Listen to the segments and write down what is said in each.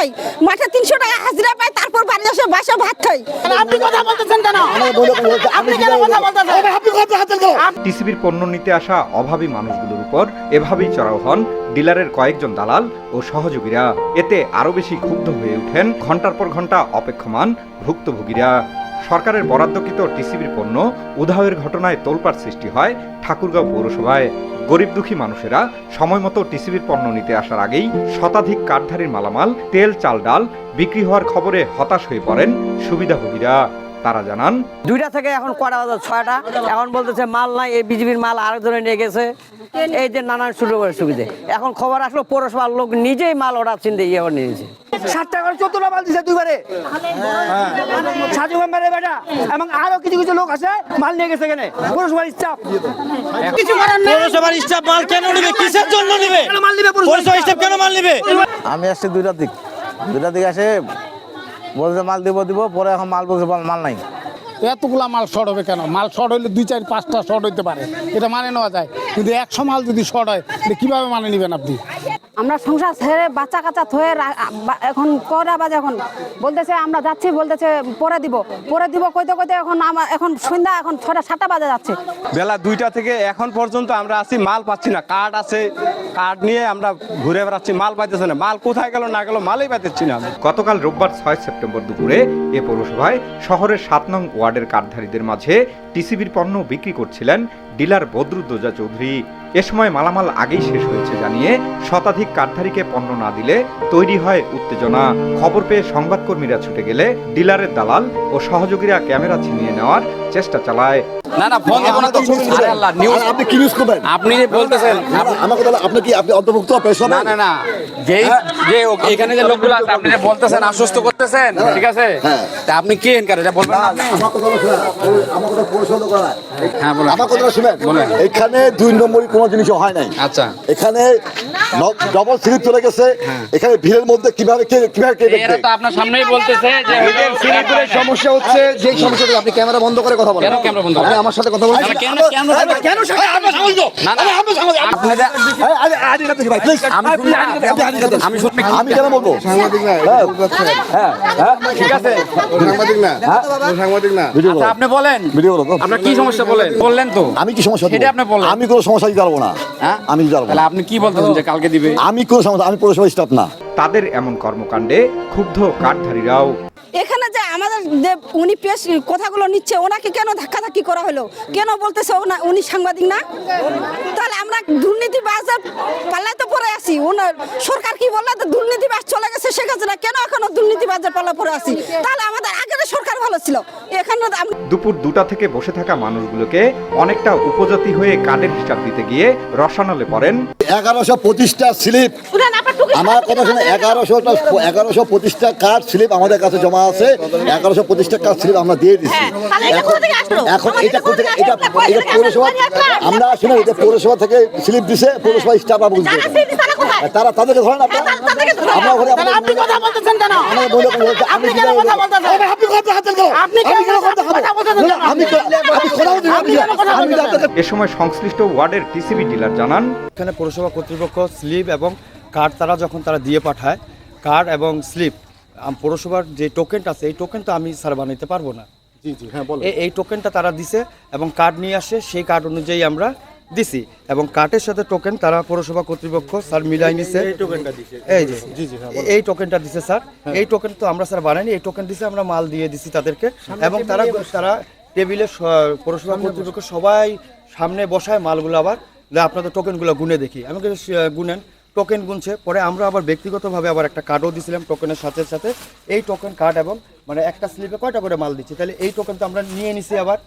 খাই। মাঠে তিনশো টাকা হাজিরা পাই তারপর বাড়ি এসে বাসা ভাত খাই। আপনি কথা বলতেছেন কেন? আপনি কেন কথা বলতেছেন? টিসিবির পণ্য নিতে আসা অভাবী মানুষগুলোর উপর এভাবেই চড়াও হন ডিলারের কয়েকজন দালাল ও সহযোগীরা। এতে আরও বেশি ক্ষুব্ধ হয়ে ওঠেন ঘণ্টার পর ঘণ্টা অপেক্ষমান ভুক্তভোগীরা। সরকারের বরাদ্দকৃত টিসিবির পণ্য উধাওয়ের ঘটনায় তোলপাড় সৃষ্টি হয় ঠাকুরগাঁও পৌরসভায়। গরিব দুঃখী মানুষেরা সময় মতো টিসিবির পণ্য নিতে আসার আগেই শতাধিক কাঠধারীর মালামাল, তেল, চাল, ডাল বিক্রি হওয়ার খবরে হতাশ হয়ে পড়েন সুবিধাভোগীরা। তারা জানান। দুইটা থেকে এখন কটা বাজে? ছয়টা। এখন বলতেছে মাল নাই এই বিজেপির মাল আরেকজনে নিয়ে গেছে। এই যে নানান সুযোগ সুবিধে। এখন খবর আসলো পৌরসভার লোক নিজেই মাল অর্ডার চিনতে ইয়ে নিয়েছে। ষাট টাকা করে চোদ্দটা মাল দিছে দুইবারে। সাজু বেটা এবং আরও কিছু কিছু লোক আছে মাল নিয়ে গেছে এখানে। পৌরসভার স্টাফ কিছু পৌরসভার স্টাফ মাল কেন নিবে? কিসের জন্য নিবে? মাল নিবে পৌরসভার স্টাফ কেন মাল নিবে? আমি আসছি দুইটার দিক। দুইটার দিক আসে বলছে মাল দিব দিব। পরে এখন মাল বলছে বল মাল নাই। এতগুলা মাল শর্ট হবে কেন? মাল শর্ট হইলে দুই চার পাঁচটা শর্ট হইতে পারে। এটা মানে নেওয়া যায়। কিন্তু একশো মাল যদি শর্ট হয় তাহলে কীভাবে মানে নেবেন আপনি? আমরা সংসার ছেড়ে বাচ্চা কাচ্চা থয়ে এখন কটা বাজে এখন? বলতেছে আমরা যাচ্ছি। বলতেছে পরে দিব। পরে দিব কইতে কইতে এখন আমার এখন সন্ধ্যা এখন ছটা সাতটা বাজে যাচ্ছে। বেলা দুইটা থেকে এখন পর্যন্ত আমরা আছি মাল পাচ্ছি না। কার্ড আছে কার্ড নিয়ে আমরা ঘুরে বেড়াচ্ছি, মাল পাইতেছে না। মাল কোথায় গেল, না গেল, মালই পাইতেছি না গতকাল রোববার ছয় সেপ্টেম্বর দুপুরে এ পৌরসভায় শহরের সাত নং ওয়ার্ডের কার্ডধারীদের মাঝে টিসিবির পণ্য বিক্রি করছিলেন ডিলার বদরুদ্দোজা চৌধুরী। এ সময় মালামাল আগেই শেষ হয়েছে জানিয়ে শতাধিক কার্ডধারীকে পণ্য না দিলে তৈরি হয় উত্তেজনা। খবর পেয়ে সংবাদকর্মীরা ছুটে গেলে ডিলারের দালাল ও সহযোগীরা ক্যামেরা ছিনিয়ে নেওয়ার চেষ্টা চালায়। না না ফোন এখন তো আরে আল্লাহ নিউজ আপনি কি নিউজ করবেন? আপনি যে বলতেছেন আমাকে তাহলে আপনি কি আপনি অন্তর্ভুক্ত প্রেস না না না যেই যে এখানে যে লোকগুলো আছে আপনি যে বলতেছেন আশ্বস্ত করতেছেন ঠিক আছে? হ্যাঁ। তা আপনি কে এনকার? এটা বলবেন না আমার কথা আমার কথা পরিশোধ করা হ্যাঁ বলেন। আমার কথা শুনেন এখানে দুই নম্বরই কোনো জিনিসও হয় নাই। আচ্ছা। এখানে ডবল স্লিপ চলে গেছে। এখানে ভিড়ের মধ্যে কীভাবে কে কীভাবে কে এরা দেখবে তো আপনার সামনেই বলতেছে যে স্লিপের সমস্যা হচ্ছে যেই সমস্যাটা আপনি ক্যামেরা বন্ধ করে কথা বলেন। কেন ক্যামেরা বন্ধ আপনি আমার সাথে কথা বলছেন আরে কেন কেন কেন না না আপনাদের এই, আরে, আরে, কাছে ভাই, please। আমি না। আপনি আমি আমি কেন বলব? সাংবাদিক হ্যাঁ, হ্যাঁ, ঠিক আছে। ভিডিও আচ্ছা করো। আপনি বলেন। ভিডিও করো আপনার কি সমস্যা বলেন? বললেন তো। আমি কি সমস্যা সেটা দেবো? আপনি বললেন। আমি কোনো সমস্যা দিতে পারব না। হ্যাঁ? আমি দিতে পারব তাহলে আপনি কি বলতেছেন যে কালকে দিবে? আমি কোনো সমস্যা আমি পৌরসভা স্টাফ না। তাদের এমন কর্মকাণ্ডে ক্ষুব্ধ কাঠধারীরাও এখানে যে আমাদের যে উনি পেশ কথাগুলো নিচ্ছে ওনাকে কেন ধাক্কাধাক্কি করা হলো? কেন বলতেছে ওনা- উনি সাংবাদিক না? তাহলে আমরা দুর্নীতিবাজের পাল্লায় তো পড়ে আছি। ওনার সরকার কি বলল তো দুর্নীতিবাজ চলে গেছে শেখ হাসিনা? কেন এখনও দুর্নীতিবাজের পাল্লা পড়ে আছি? তাহলে আমাদের আগের সরকার ভালো ছিল। এখানে দুপুর দুটা থেকে বসে থাকা মানুষগুলোকে অনেকটা উপজাতি হয়ে কার্ডের হিসাব দিতে গিয়ে রসানলে পড়েন। এগারোশো পঁচিশটা স্লিপ। আমার কথা শুনে এগারোশো এগারোশো পঁচিশটা কার্ড স্লিপ আমাদের কাছে জমা আছে এগারোশো পঁচিশটা কার্ড স্লিপ আমরা দিয়ে দিচ্ছি এখন এখন এটা থেকে এটা এটা পৌরসভা আমরা শুনে এটা পৌরসভা থেকে স্লিপ দিছে পৌরসভা স্টাফ আমরা বুঝতে তারা তাদেরকে ধরেন আপনারা। আমরা ওখানে আপনি কথা বলতেছেন কেন? আপনি কেন কথা বলতেছেন? আপনি কথা হাতের কেন আপনি কেন কথা বলতেছেন আমি আমি কথা বলতে আপনি কেন কথা আমি এ সময় সংশ্লিষ্ট ওয়ার্ডের টিসিবি ডিলার জানান। এখানে পৌরসভা কর্তৃপক্ষ স্লিপ এবং কার্ড তারা যখন তারা দিয়ে পাঠায় কার্ড এবং স্লিপ পৌরসভার যে টোকেনটা আছে এই টোকেন তো আমি স্যার বানাইতে পারব না। জি জি হ্যাঁ বলো এই টোকেনটা তারা দিছে এবং কার্ড নিয়ে আসে সেই কার্ড অনুযায়ী আমরা দিছি। এবং কার্ডের সাথে টোকেন তারা পৌরসভা কর্তৃপক্ষ স্যার মিলাই নিছে। এই টোকেনটা দিছে। এই যে জি জি হ্যাঁ এই টোকেনটা দিছে স্যার। এই টোকেন তো আমরা স্যার বানাইনি এই টোকেন দিছে আমরা মাল দিয়ে দিছি তাদেরকে। এবং তারা তারা টেবিলে পৌরসভা কর্তৃপক্ষ সবাই সামনে বসায় মালগুলো আবার আপনাদের টোকেনগুলো গুনে দেখি। আমাকে গুনেন টোকেন গুনছে। পরে আমরা আবার ব্যক্তিগতভাবে আবার একটা কার্ডও দিছিলাম টোকেনের সাথে সাথে। এই টোকেন কার্ড এবং মানে একটা স্লিপে কয়টা করে মাল দিচ্ছি? তাহলে এই টোকেন তো আমরা নিয়ে নিছি আবার।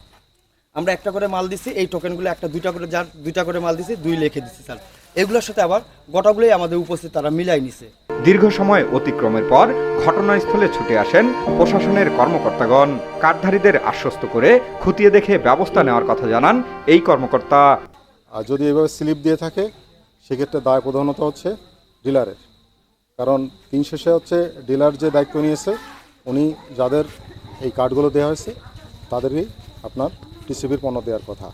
আমরা একটা করে মাল দিছি এই টোকেনগুলো একটা দুইটা করে যার দুইটা করে মাল দিছি দুই লিখে দিচ্ছি স্যার। এগুলোর সাথে আবার গোটাগুলোই আমাদের উপস্থিত তারা মিলাই নিছে। দীর্ঘ সময় অতিক্রমের পর ঘটনাস্থলে ছুটে আসেন প্রশাসনের কর্মকর্তাগণ। কার্ডধারীদের আশ্বস্ত করে খুঁটিয়ে দেখে ব্যবস্থা নেওয়ার কথা জানান এই কর্মকর্তা। আর যদি এভাবে স্লিপ দিয়ে থাকে সেক্ষেত্রে দায় প্রধানত হচ্ছে ডিলারের। কারণ দিন শেষে হচ্ছে ডিলার যে দায়িত্ব নিয়েছে, উনি যাদের এই কার্ডগুলো দেওয়া হয়েছে, তাদেরই আপনার টিসিবির পণ্য দেওয়ার কথা।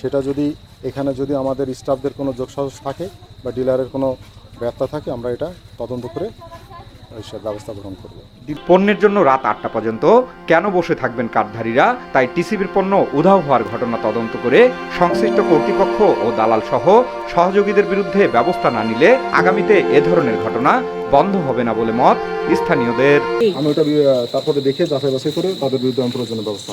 সেটা যদি এখানে যদি আমাদের স্টাফদের কোনো যোগসাহস থাকে বা ডিলারের কোনো ব্যর্থা থাকে, আমরা এটা তদন্ত করে ব্যবস্থা গ্রহণ করবে। পণ্যের জন্য রাত আটটা পর্যন্ত। কেন বসে থাকবেন কার্ডধারীরা তাই টিসিবির পণ্য উধাও হওয়ার ঘটনা তদন্ত করে সংশ্লিষ্ট কর্তৃপক্ষ ও দালাল সহ সহযোগীদের বিরুদ্ধে ব্যবস্থা না নিলে আগামীতে এ ধরনের ঘটনা বন্ধ হবে না বলে মত স্থানীয়দের। আমি ওটা তারপরে দেখে যাচাই বাছাই করে তাদের বিরুদ্ধে আমি প্রয়োজনীয় ব্যবস্থা।